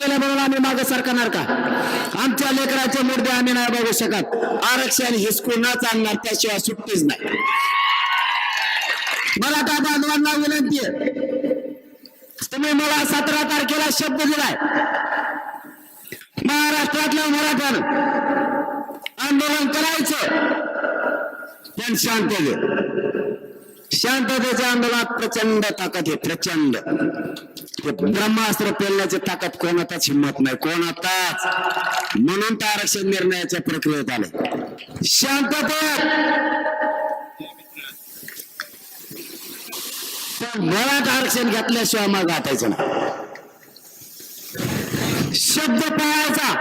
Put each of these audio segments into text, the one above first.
केलं म्हणून आम्ही मागे सरकणार का? आमच्या लेकराचे मुद्दे आम्ही नाही बघू शकत. आरक्षण हिसकून न चालणार त्याशिवाय सुट्टीच नाही. मराठा बांधवांना विनंती आहे? तुम्ही मला सतरा तारखेला शब्द दिलाय. महाराष्ट्रातल्या मराठ्यानं आंदोलन करायचं. पण शांततेत शांततेच्या आंदोलनात प्रचंड ताकद आहे प्रचंड. ब्रह्मास्त्र पेलण्याची ताकद कोणाचाच हिंमत नाही कोणाचाच म्हणून तर आरक्षण निर्णयाच्या प्रक्रियेत आले शांततेत मुळात आरक्षण घेतल्याशिवाय मग गाठायचं नाही. शब्द पाळायचा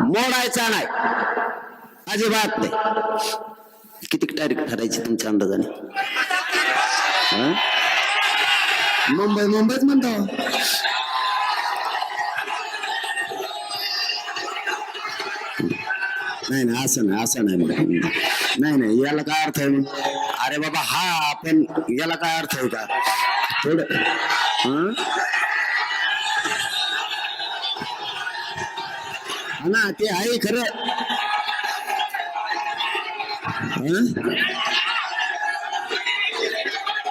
मोडायचा नाही. अजिबात नाही. किती तारीख ठरायची तुमच्या अंदाजाने? मुंबई मुंबईच म्हणतो. नाही नाही असं नाही असं नाही मग. नाही नाही याला काय अर्थ आहे? मग? अरे बाबा हा आपण याला काय अर्थ आहे का? थोड ना ते आहे खरं.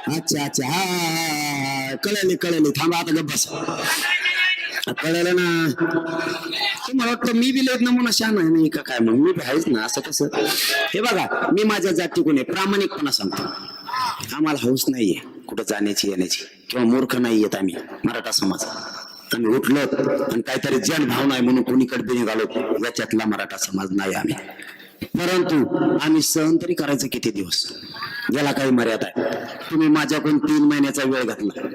अच्छा अच्छा हा हा, हा. कळले कळले. थांबा आता गप्पास कळलं ना. तुम्हाला वाटतं मी बी ना नमुना शान आहे नाही का काय मग मी आहेच ना असं कसं? हे बघा मी माझ्या जातीकून आहे प्रामाणिकपणा सांगतो. आम्हाला हौस नाहीये कुठं जाण्याची येण्याची. किंवा मूर्ख नाही येत आम्ही मराठा समाज. आम्ही उठलो आणि काहीतरी जन भावना आहे म्हणून कुणीकडे निघालो याच्यातला मराठा समाज नाही आम्ही. परंतु आम्ही सहन तरी करायचं किती दिवस? याला काही मर्यादा आहे. तुम्ही माझ्याकडून तीन महिन्याचा वेळ घातला.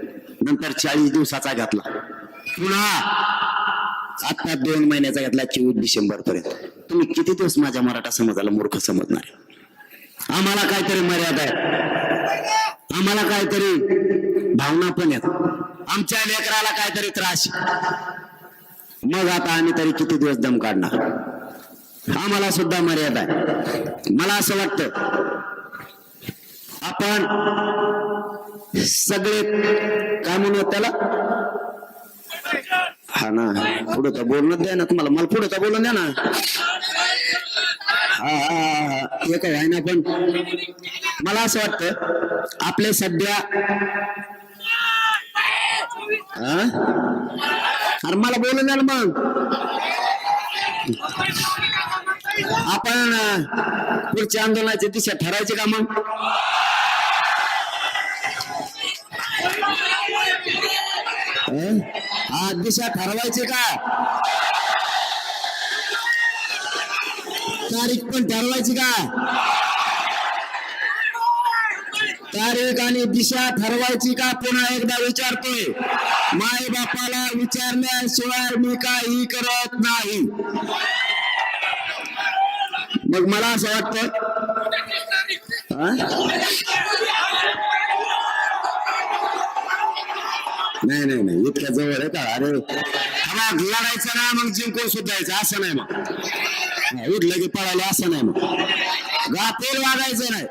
नंतर चाळीस दिवसाचा घातला. पुन्हा आता दोन महिन्याचा घातला चोवीस डिसेंबर पर्यंत. तुम्ही किती दिवस माझ्या मराठा समाजाला मूर्ख समजणार आम्हाला काहीतरी मर्यादा आहे. आम्हाला काहीतरी भावना पण आहेत. आमच्या लेकराला काहीतरी त्रास मग आता आम्ही तरी किती दिवस दम काढणार? आम्हाला सुद्धा मर्यादा आहे. मला असं वाटतं आपण सगळे काय म्हणू त्याला? हा ना पुढे तर बोलणं द्या ना तुम्हाला. मला पुढे तर बोलून द्या ना. हा हा हा, हा. काय आहे ना पण मला असं वाटतं आपले सध्या अरे मला बोलून द्या ना मग. आपण पुढच्या आंदोलनाची दिशा ठरायची का मग? आज हा दिशा ठरवायची का? तारीख पण ठरवायची का? तारीख आणि दिशा ठरवायची का? पुन्हा एकदा विचारतोय. माय बापाला विचारल्याशिवाय मी काही करत नाही. मग मला असं वाटतं नाही नाही नाही. इतक्या जवळ आहे का? अरे मग लढायचं ना मग जिंकून सुधायचं असं नाही मग. उठलं की पळायला असं नाही मग. गाफील वागायचं नाही.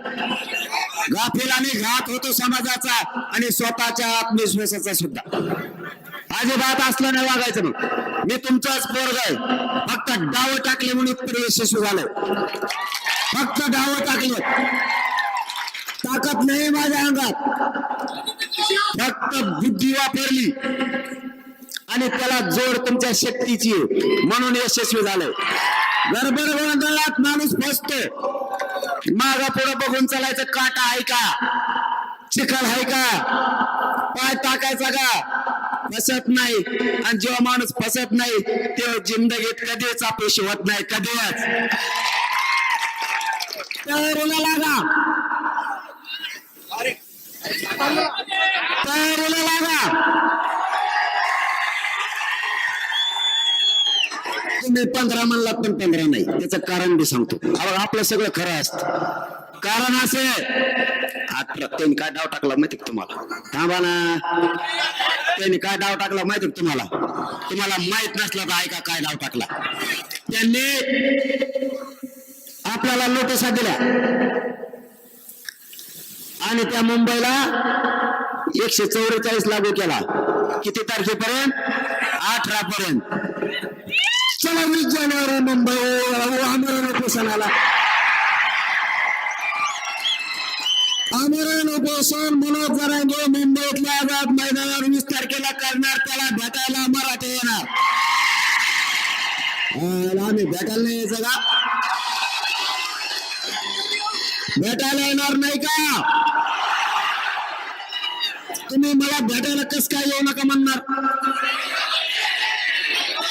गाफील आणि घात होतो समाजाचा आणि स्वतःच्या आत्मविश्वासाचा सुद्धा. अजिबात असलं नाही वागायचं मग. मी तुमचाच पोरग आहे. फक्त डाव टाकले म्हणून इतकं यशस्वी झालं फक्त डाव टाकले. ताकद नाही माझ्या अंगात. वापरली. आणि त्याला जोड तुमच्या शक्तीची म्हणून यशस्वी झालंय. गडबड गोंधळात माणूस फसतो माग पुढे बघून चालायचं काटा आहे का? चिखल आहे का? पाय टाकायचा का? फसत नाही. आणि जेव्हा माणूस फसत नाही तेव्हा जिंदगीत कधीच अपयशी होत नाही. कधीच. तयारीला लागा तयारीला लागा तुम्ही पंधरा म्हणला पण पंधरा नाही. त्याचं कारण बी सांगतो. अहो, आपलं सगळं खरं असतं. कारण असे. अठरा त्यांनी काय डाव टाकला माहिती तुम्हाला? थांबा ना. त्यांनी काय डाव टाकला माहिती तुम्हाला? तुम्हाला माहीत नसलं तर ऐका काय डाव टाकला. त्यांनी आपल्याला नोटिसा दिल्या. आणि त्या मुंबईला एकशे चौवेचाळीस लागू केला. किती तारखेपर्यंत? अठरा पर्यंत चला वीस जानेवारी मुंबई आमरण उपोषणाला आमरण उपोषण मनोज जरांगे मुंबईतल्या आझाद मैदानावर वीस तारखेला करणार त्याला भेटायला मराठे येणार अं, आम्ही भेटायला नाही यायचं का भेटायला येणार नाही का तुम्ही मला भेटायला कस काय येऊ नका म्हणणार?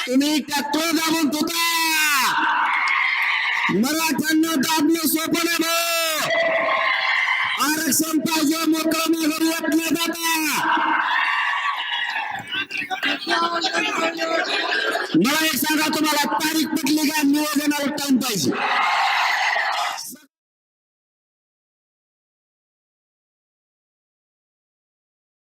तुम्ही ट्रॅक्टर दाबून होता मराठ्यांना दाबणं सोपं नाही भाऊ. आरक्षण पाहिजे मोकळं माघारी येत नाही जाता मला एक सांगा तुम्हाला